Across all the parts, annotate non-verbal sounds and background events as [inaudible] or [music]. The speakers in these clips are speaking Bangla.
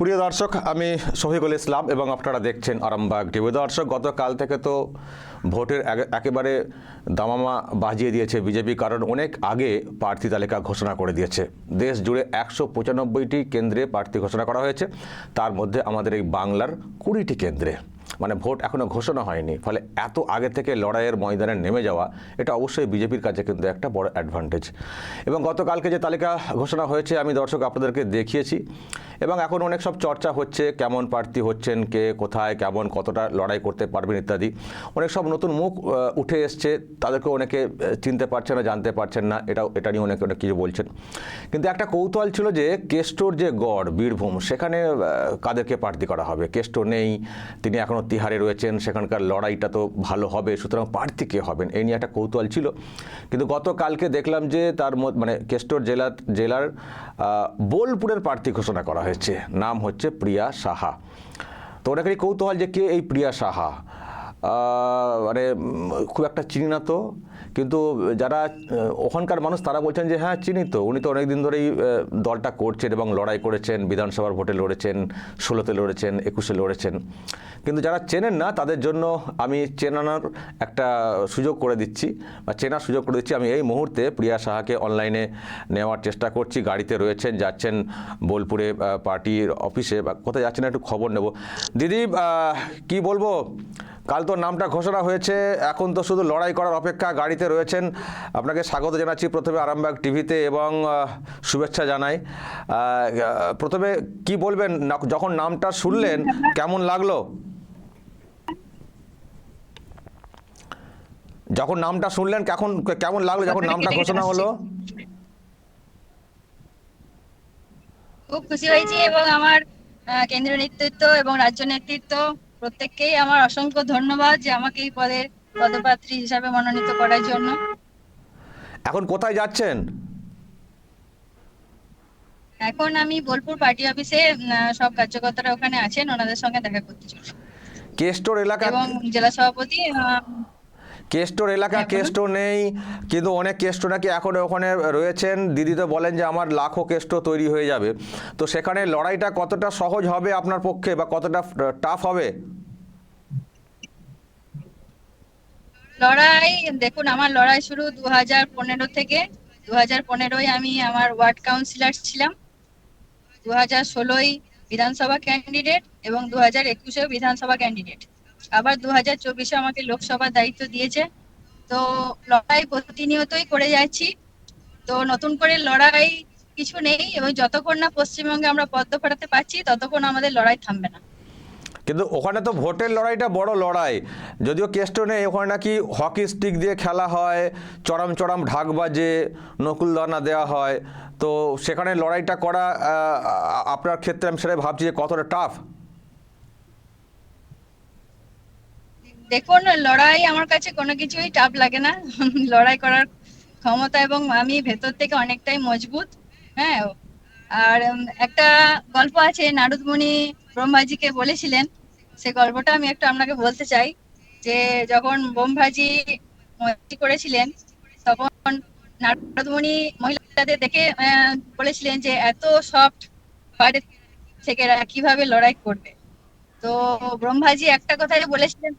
প্রিয় দর্শক, আমি শহীদুল ইসলাম এবং আপনারা দেখছেন আরামবাগ টিভি দর্শক, গতকাল থেকে তো ভোটের একেবারে দামামা বাজিয়ে দিয়েছে বিজেপি, কারণ অনেক আগে প্রার্থী তালিকা ঘোষণা করে দিয়েছে। দেশ জুড়ে একশো পঁচানব্বইটি কেন্দ্রে প্রার্থী ঘোষণা করা হয়েছে। তার মধ্যে আমাদের এই বাংলার কুড়িটি কেন্দ্রে। মানে ভোট এখনও ঘোষণা হয়নি, ফলে এত আগে থেকে লড়াইয়ের ময়দানে নেমে যাওয়া, এটা অবশ্যই বিজেপির কাছে কিন্তু একটা বড় অ্যাডভান্টেজ এবং গতকালকে যে তালিকা ঘোষণা হয়েছে, আমি দর্শক আপনাদেরকে দেখিয়েছি, এবং এখন অনেক সব চর্চা হচ্ছে, কেমন প্রার্থী হচ্ছেন, কে কোথায়, কেমন, কতটা লড়াই করতে পারবেন ইত্যাদি। অনেক সব নতুন মুখ উঠে এসছে তাদেরকে অনেকে চিনতে পারছে না, জানতে পারছেন না, এটাও, এটা নিয়ে অনেকে, অনেক কিছু বলছেন। কিন্তু একটা কৌতূহল ছিল যে, কেষ্টর যে গড়, বীরভূম, সেখানে কাদেরকে প্রার্থী করা হবে? কেষ্ট নেই, তিনি এখনও তিহারে রয়েছেন, সেখানকার লড়াইটা তো ভালো হবে, সুতরাং প্রার্থী কে হবেন? এই নিয়ে একটা কৌতূহল ছিল। কিন্তু গতকালকে দেখলাম যে তার মানে কেষ্টর জেলা, জেলার বোলপুরের প্রার্থী ঘোষণা করা হয়েছে। নাম হচ্ছে প্রিয়া সাহা। তো ওনাকে কৌতূহল যে কে এই প্রিয়া সাহা? মানে খুব একটা চিনি না তো। কিন্তু যারা ওখানকার মানুষ তারা বলছেন যে হ্যাঁ চিনি তো। উনি তো অনেক দিন ধরেই দলটা করছেন এবং লড়াই করেছেন, বিধানসভার ভোটে লড়েছেন, ষোলোতে লড়েছেন, একুশে লড়েছেন। কিন্তু যারা চেনেন না, তাদের জন্য আমি চেনানোর একটা সুযোগ করে দিচ্ছি, বা চেনার সুযোগ করে দিচ্ছি। আমি এই মুহূর্তে প্রিয়া সাহাকে অনলাইনে নেওয়ার চেষ্টা করছি। গাড়িতে রয়েছেন, যাচ্ছেন বোলপুরে পার্টির অফিসে, বা কোথায় যাচ্ছেন একটু খবর নেব। দিদি কি বলব? কাল তো নামটা ঘোষণা হয়েছে, এখন তো শুধু লড়াই করার অপেক্ষা গাড়িতে রয়েছেন। আপনাকে স্বাগত জানাচ্ছি প্রথমে আরামবাগ টিভিতে এবং শুভেচ্ছা জানাই। প্রথমে কি বলবেন? যখন নামটা শুনলেন কেমন লাগল? যখন নামটা শুনলেন কেমন কেমন লাগল যখন নামটা ঘোষণা হলো? খুব খুশি হয়েছি এবং আমার কেন্দ্রীয় নেতৃত্ব এবং রাজ্য নেতৃত্ব প্রত্যেককেই আমার অসংখ্য ধন্যবাদ যে আমাকে এই পদের পদপ্রার্থী হিসাবে মনোনীত করার জন্য। এখন কোথায় যাচ্ছেন? এখন আমি বোলপুর পার্টি অফিসে সব কার্যকর্তারা ওখানে আছেন ওনাদের সঙ্গে দেখা করতে চলছি। কেস্টোর এলাকা? এবং জেলা সভাপতি কেস্টোর এলাকা। কেষ্ট নেই কিন্তু অনেক কেষ্ট নাকি এখন ওখানে রয়েছেন। দিদি তো বলেন যে আমার লাখো কেষ্ট তৈরি হয়ে যাবে। তো সেখানে লড়াইটা কতটা সহজ হবে আপনার পক্ষে বা কতটা টাফ হবে? লড়াই, দেখুন, আমার লড়াই শুরু দু হাজার পনেরো থেকে। দু হাজার পনেরোয় আমি আমার ওয়ার্ড কাউন্সিলর ছিলাম। দু হাজার ষোলোই বিধানসভা ক্যান্ডিডেট এবং দু হাজার একুশেও বিধানসভা ক্যান্ডিডেট। আবার দু হাজার চব্বিশে আমাকে লোকসভার দায়িত্ব দিয়েছে। তো লড়াই প্রতিনিয়তই করে যাচ্ছি। তো নতুন করে লড়াই কিছু নেই এবং যতক্ষণ না পশ্চিমবঙ্গে আমরা পদ্ম ফেরাতে পারছি, ততক্ষণ আমাদের লড়াই থামবে না। কিন্তু ওখানে তো ভোটের লড়াইটা বড় লড়াই। যদিও কেষ্ট নেই, ওখানে নাকি হকি স্টিক দিয়ে খেলা হয় চড়াম চরম ঢাক বাজে নকুলদানা দেওয়া হয়। তো সেখানে লড়াইটা করা আপনার ক্ষেত্রে আমি সেটাই ভাবছি যে কতটা টাফ দেখুন, লড়াই আমার কাছে কোনো কিছুই টাফ লাগে না। [laughs] লড়াই করার ক্ষমতা এবং আমি ভেতর থেকে অনেকটাই মজবুত হ্যাঁ। আর একটা গল্প আছে, নারদমণি ব্রহ্মাজিকে বলেছিলেন সে গল্পটা আমি একটু আপনাকে বলতে চাই, যে যখন মূর্তি করেছিলেন, তখন নারদমণি মহিলাদের দেখে বলেছিলেন যে এত সফট বাইরে থেকে কীভাবে লড়াই করবে। তো ব্রহ্মাজি একটা কথাই বলেছিলেন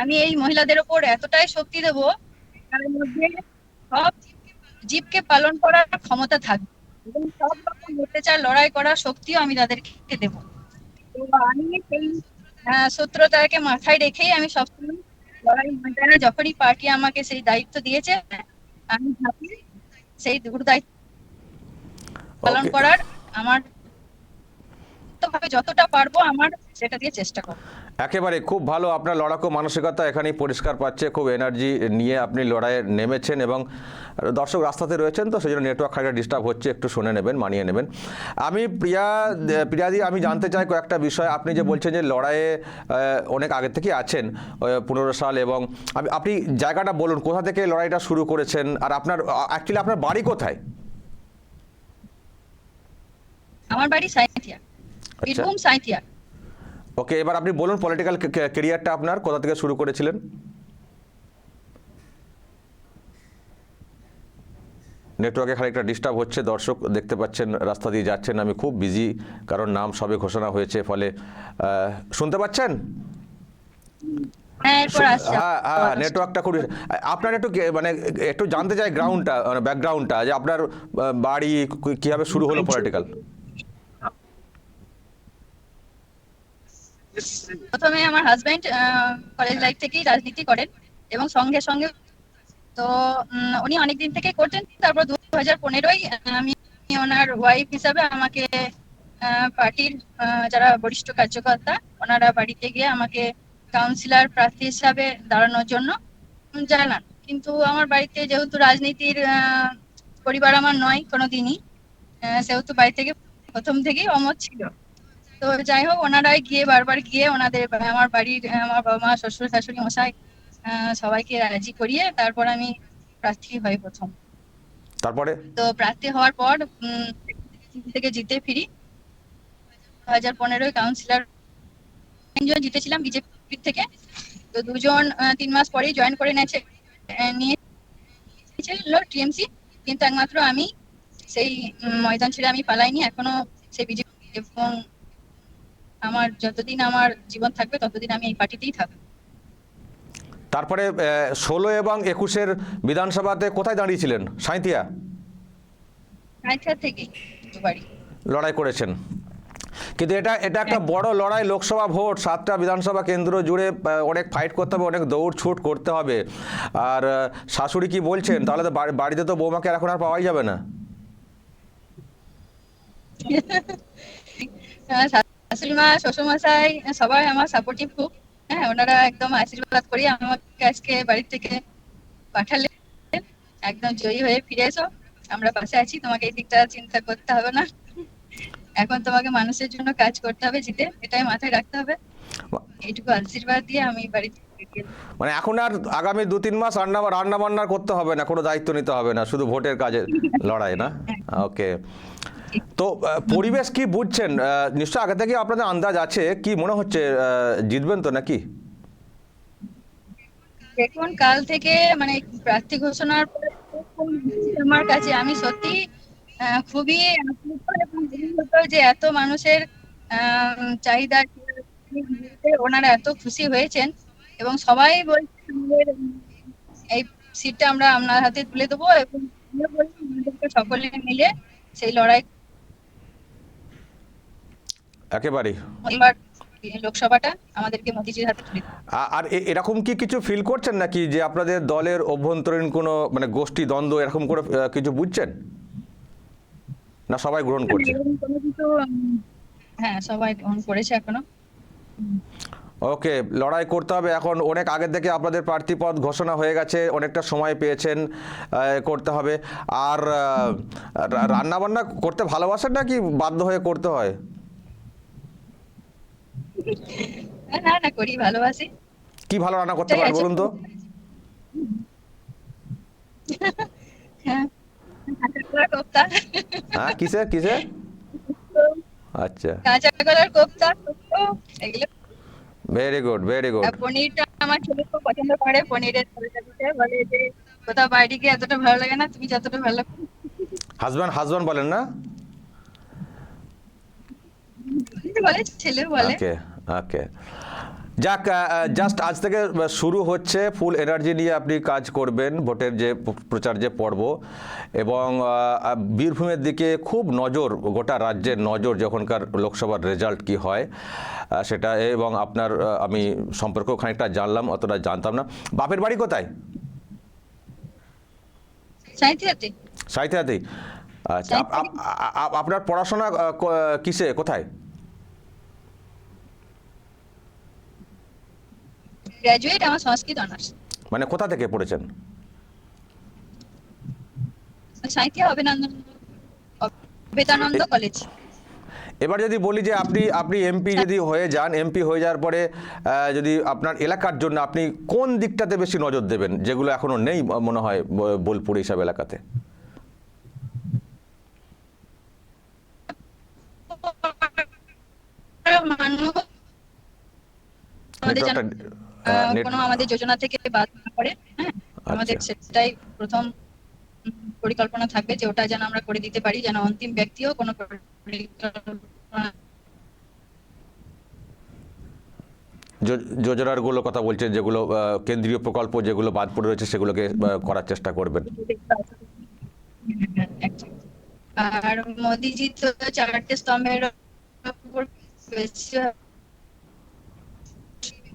আমি এই মহিলাদের ওপর এতটাই শক্তি দেব, তার মধ্যে সব জীবকে পালন করার ক্ষমতা থাকবে। এবং সব রকম অত্যাচার, লড়াই করার শক্তিও আমি তাদেরকে দেব। তো আমি সেই সূত্রটাকে মাথায় রেখেই আমি সবসময় লড়াই ময়দানে যখনই পার্টি আমাকে সেই দায়িত্ব দিয়েছে আমি ভাবি সেই গুরু দায়িত্ব পালন করার আমার ভাবে যতটা পারব আমার সেটা দিয়ে চেষ্টা করব। একেবারে খুব ভালো আপনার লড়াকু মানসিকতা এখানেই পরিষ্কার পাচ্ছে খুব এনার্জি নিয়ে আপনি লড়াইয়ে নেমেছেন এবং দর্শক রাস্তাতে রয়েছেন তো সেই জন্য নেটওয়ার্ক খানিকটা ডিস্টার্ব হচ্ছে একটু শুনে নেবেন মানিয়ে নেবেন। আমি প্রিয়া প্রিয়াদি আমি জানতে চাই কয়েকটা বিষয়। আপনি যে বলছেন যে লড়াইয়ে অনেক আগে থেকে আছেন পনেরো সাল এবং আপনি- আপনি জায়গাটা বলুন কোথা থেকে লড়াইটা শুরু করেছেন? আর আপনার অ্যাকচুয়ালি আপনার বাড়ি কোথায়? আমার বাড়ি সাঁইথিয়া বীরভূম সাঁইথিয়া। ওকে এবার আপনি বলুন পলিটিক্যাল কেরিয়ারটা আপনার কোথা থেকে শুরু করেছিলেন? নেটওয়ার্কে খানিকটা ডিস্টার্ব হচ্ছে দর্শক দেখতে পাচ্ছেন রাস্তা দিয়ে যাচ্ছেন আমি খুব বিজি কারণ নাম সবে ঘোষণা হয়েছে ফলে শুনতে পাচ্ছেন? হ্যাঁ হ্যাঁ হ্যাঁ নেটওয়ার্কটা খুব আপনার একটু মানে একটু জানতে চাই গ্রাউন্ডটা মানে ব্যাকগ্রাউন্ডটা যে আপনার বাড়ি কি- কীভাবে শুরু হলো পলিটিক্যাল প্রথমে আমার হাজবেন্ড কলেজ লাইফ থেকেই রাজনীতি করেন এবং সঙ্গে সঙ্গে তো উনি অনেকদিন থেকে করতেন। তারপর দু হাজার পনেরোই আমি ওনার ওয়াইফ হিসাবে আমাকে পার্টির যারা বরিষ্ঠ কার্যকর্তা, ওনারা বাড়িতে গিয়ে আমাকে কাউন্সিলর প্রার্থী হিসাবে দাঁড়ানোর জন্য জানান। কিন্তু আমার বাড়িতে যেহেতু রাজনীতির পরিবার আমার নয় কোনোদিনই সেহেতু বাড়ি থেকে প্রথম থেকেই অমত ছিল। তো যাই হোক ওনারাই গিয়ে বারবার গিয়ে ওনাদের আমার বাড়ির আমার বাবা মা শ্বশুর শাশুড়ি মশাই সবাইকে রাজি করিয়ে তারপর আমি প্রার্থী হই প্রথম। তারপরে? তো প্রার্থী হওয়ার পর থেকে জিতে ফিরি। দু হাজার পনেরোই কাউন্সিলর তিনজন জিতেছিলাম বিজেপি থেকে। তো দুজন তিন মাস পরেই জয়েন করে নিয়েছে নিয়েছিল টিএমসি কিন্তু একমাত্র আমি সেই ময়দান ছেড়ে আমি পালাইনি। এখনও সেই বিজেপি এবং আমার যতদিন আমার জীবন থাকবে ততদিন আমি এই পার্টিতেই থাকব। তারপরে ষোলো এবং একুশের বিধানসভাতে কোথায় দাঁড়িয়েছিলেন? সাঁইতিয়া সাঁইথিয়া বাড়ি লড়াই করেছেন। কিন্তু এটা এটা একটা বড় লড়াই লোকসভা ভোট সাতটা বিধানসভা কেন্দ্র জুড়ে অনেক ফাইট করতে হবে অনেক দৌড় ছুট করতে হবে। আর শাশুড়ি কি বলছেন? তাহলে তো বাড়িতে তো বৌমাকে এখন আর পাওয়াই যাবে না। [laughs] শাশুড়ি মা শ্বশুরমশাই সবাই আমার সাপোর্টিভ খুব। হ্যাঁ ওনারা একদম আশীর্বাদ করি আমাকে আজকে বাড়ি থেকে পাঠালে। একদম জয়ী হয়ে ফিরে এসো। আমরা পাশে আছি তোমাকে এই দিকটা চিন্তা করতে হবে না। এখন তোমাকে মানুষের জন্য কাজ করতে হবে জিতে এটাই মাথায় রাখতে হবে। এইটুকু আশীর্বাদ দিয়ে আমি বাড়ি থেকে বেরিয়ে এলাম। মানে এখন আর আগামী দু তিন মাস রান্না রান্না বান্না করতে হবে না কোনো দায়িত্ব নিতে হবে না শুধু ভোটের কাজে লড়াই না? ওকে তো পরিবেশ কি বুঝছেন? নিশ্চয় আগে থেকে আপনাদের আন্দাজ আছে কি মনে হচ্ছে জিতবেন তো নাকি? দেখুন কাল থেকে মানে প্রার্থী ঘোষণার আমার কাছে আমি সত্যি খুবই যে এত মানুষের চাহিদা ওনারা এত খুশি হয়েছেন। এবং সবাই বলছে এই সিটটা আমরা আপনার হাতে তুলে দেবো এবং সকলে মিলে সেই লড়াই একেবারেই। এবার লোকসভাটা আমাদেরকে মোদিজির হাতে তুলে আর এরকম কি কিছু ফিল করছেন নাকি যে আপনাদের দলের অভ্যন্তরীণ কোনো মানে গোষ্ঠী দ্বন্দ্ব এরকম করে কিছু বুঝছেন? না সবাই গ্রহণ করছে? হ্যাঁ সবাই গ্রহণ করেছে এখনও। ওকে লড়াই করতে হবে। এখন অনেক আগের থেকে আপনাদের প্রার্থী পদ ঘোষণা হয়ে গেছে অনেকটা সময় পেয়েছেন করতে হবে। আর রান্না বান্না করতে ভালোবাসেন নাকি বাধ্য হয়ে করতে হয়? না না করি ভালোবাসি। কি ভালো রান্না করতে পারেন বলুন তো? হ্যাঁ কোপ্তা। হ্যাঁ কিসে কিসে আচ্ছা। কাঁচা কলার কোপ্তা এগুলো ভেরি গুড ভেরি গুড পনিরটা আমার ছেলে খুব পছন্দ করে পনিরের তরকারিটা বলে যে কোথাও বাইরে গিয়ে এতটা ভালো লাগে না তুমি যতটা ভালো হাজবেন্ড হাজবেন্ড হাজব্যান্ড বলেন না? বলে ছেলে বলে। ওকে ওকে যাক জাস্ট আজ থেকে শুরু হচ্ছে ফুল এনার্জি নিয়ে আপনি কাজ করবেন ভোটের যে প্রচার যে পর্ব এবং বীরভূমের দিকে খুব নজর গোটা রাজ্যের নজর যখনকার লোকসভার রেজাল্ট কি হয় সেটা এবং আপনার আমি সম্পর্কেও খানিকটা জানলাম অতটা জানতাম না। বাপের বাড়ি কোথায়? সাঁইথিয়াতে। আচ্ছা আপ- আপ- আপ- আপনার পড়াশোনা কিসে? কোথায়? গ্র্যাজুয়েট আমার সংস্কৃত অনার্স মানে কোথা থেকে পড়েছেন? সাঁইথিয়া অভিনন্দন অবেদানন্দ কলেজ এবার যদি বলি যে আপনি আপনি এমপি যদি হয়ে যান এমপি হয়ে যাওয়ার পরে যদি আপনার এলাকার জন্য আপনি কোন দিকটাতে বেশি নজর দেবেন যেগুলো এখনও নেই মনে হয় বোলপুর হিসাব এলাকাতে? আমাদের নেট- কোনো আমাদের যোজনা থেকে বাদ না করে হ্যাঁ আমাদের আচ্ছা। সেটাই প্রথম পরিকল্পনা থাকবে যে ওটা যেন আমরা করে দিতে পারি যেন অন্তিম ব্যক্তিও কোনো যোজনারগুলো কথা বলছেন যেগুলো কেন্দ্রীয় প্রকল্প যেগুলো বাদ পড়ে রয়েছে সেগুলোকে করার চেষ্টা করবেন আর মোদিজি তো চারটে স্তম্ভের উপর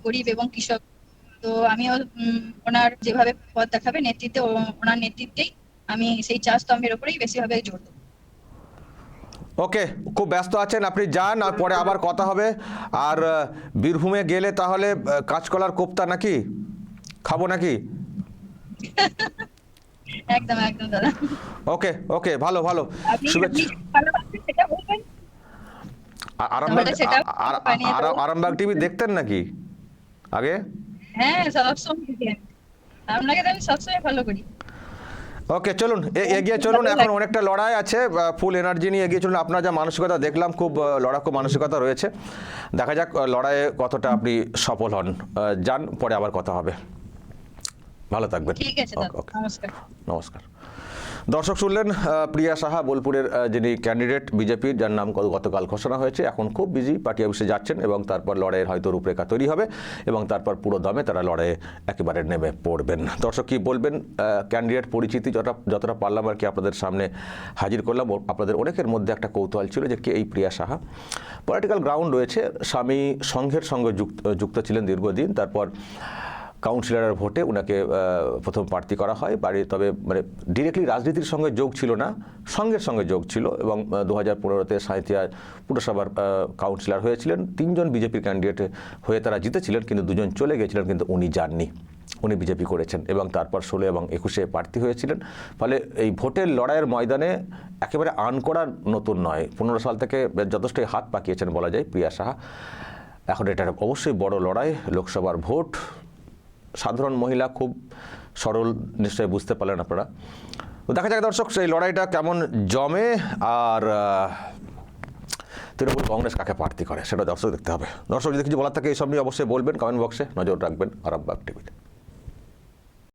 গরিব এবং কৃষক। তো আমিও ওনার যেভাবে পথ দেখাবে নেতৃত্বে ওনার নেতৃত্বেই আমি সেই চার স্তম্ভের উপরেই বেশিভাবে জোর দেবো। ওকে খুব ব্যস্ত আছেন আপনি যান আর পরে আবার কথা হবে। আর বীরভূমে গেলে তাহলে আহ, কাঁচকলার কোপ্তা নাকি? খাব নাকি? [laughs] একদম একদম দাদা। ওকে ওকে ভালো ভালো। শুভেচ্ছা। আরামবাগ টিভি দেখতেন নাকি? আগে? হ্যাঁ সবসময়। আপনাকে তো আমি সবসময় ফলো করি। ওকে চলুন এগিয়ে চলুন। এখন অনেকটা লড়াই আছে ফুল এনার্জি নিয়ে এগিয়ে চলুন। আপনার যা মানসিকতা দেখলাম খুব লড়াকু মানসিকতা রয়েছে। দেখা যাক লড়াইয়ে কতটা আপনি সফল হন। যান পরে আবার কথা হবে। ভালো থাকবেন। ঠিক আছে। নমস্কার। নমস্কার। দর্শক শুনলেন প্রিয়া সাহা বোলপুরের যিনি ক্যান্ডিডেট বিজেপির, যার নাম গত- গতকাল ঘোষণা হয়েছে। এখন খুব বিজি পার্টি অফিসে যাচ্ছেন এবং তারপর লড়াইয়ের হয়তো রূপরেখা তৈরি হবে এবং তারপর পুরো দমে তারা লড়াইয়ে একেবারে নেমে পড়বেন। দর্শক কী বলবেন ক্যান্ডিডেট পরিচিতি যতটা যতটা পারলাম আর কি আপনাদের সামনে হাজির করলাম আপনাদের অনেকের মধ্যে একটা কৌতূহল ছিল যে কে এই প্রিয়া সাহা? পলিটিক্যাল গ্রাউন্ড রয়েছে। স্বামী সংঘের সঙ্গে যুক্ত যুক্ত ছিলেন দীর্ঘদিন। তারপর কাউন্সিলরের ভোটে ওনাকে প্রথম প্রার্থী করা হয়। বাড়ি তবে মানে ডিরেক্টলি রাজনীতির সঙ্গে যোগ ছিল না, সঙ্গের সঙ্গে যোগ ছিল এবং দু হাজার পনেরোতে সাঁইথিয়া পুরসভার কাউন্সিলর হয়েছিলেন। তিনজন বিজেপির ক্যান্ডিডেট হয়ে তারা জিতেছিলেন, কিন্তু দুজন চলে গেছিলেন, কিন্তু উনি যাননি। উনি বিজেপি করেছেন এবং তারপর ষোলো এবং একুশে প্রার্থী হয়েছিলেন। ফলে এই ভোটের লড়াইয়ের ময়দানে একেবারে আন করার নতুন নয়। পনেরো সাল থেকে যথেষ্টই হাত পাকিয়েছেন বলা যায়, প্রিয়া সাহা। এখন এটা অবশ্যই বড় লড়াই, লোকসভার ভোট। সাধারণ মহিলা খুব সরল, নিশ্চয়ই বুঝতে পারলেন আপনারা। তো দেখা যাক দর্শক, সেই লড়াইটা কেমন জমে আর তৃণমূল কংগ্রেস কাকে প্রার্থী করে, সেটা দর্শক দেখতে হবে। দর্শক, যদি কিছু বলার থাকে এইসব নিয়ে অবশ্যই বলবেন কমেন্ট বক্সে নজর রাখবেন, আরামবাগ টিভিতে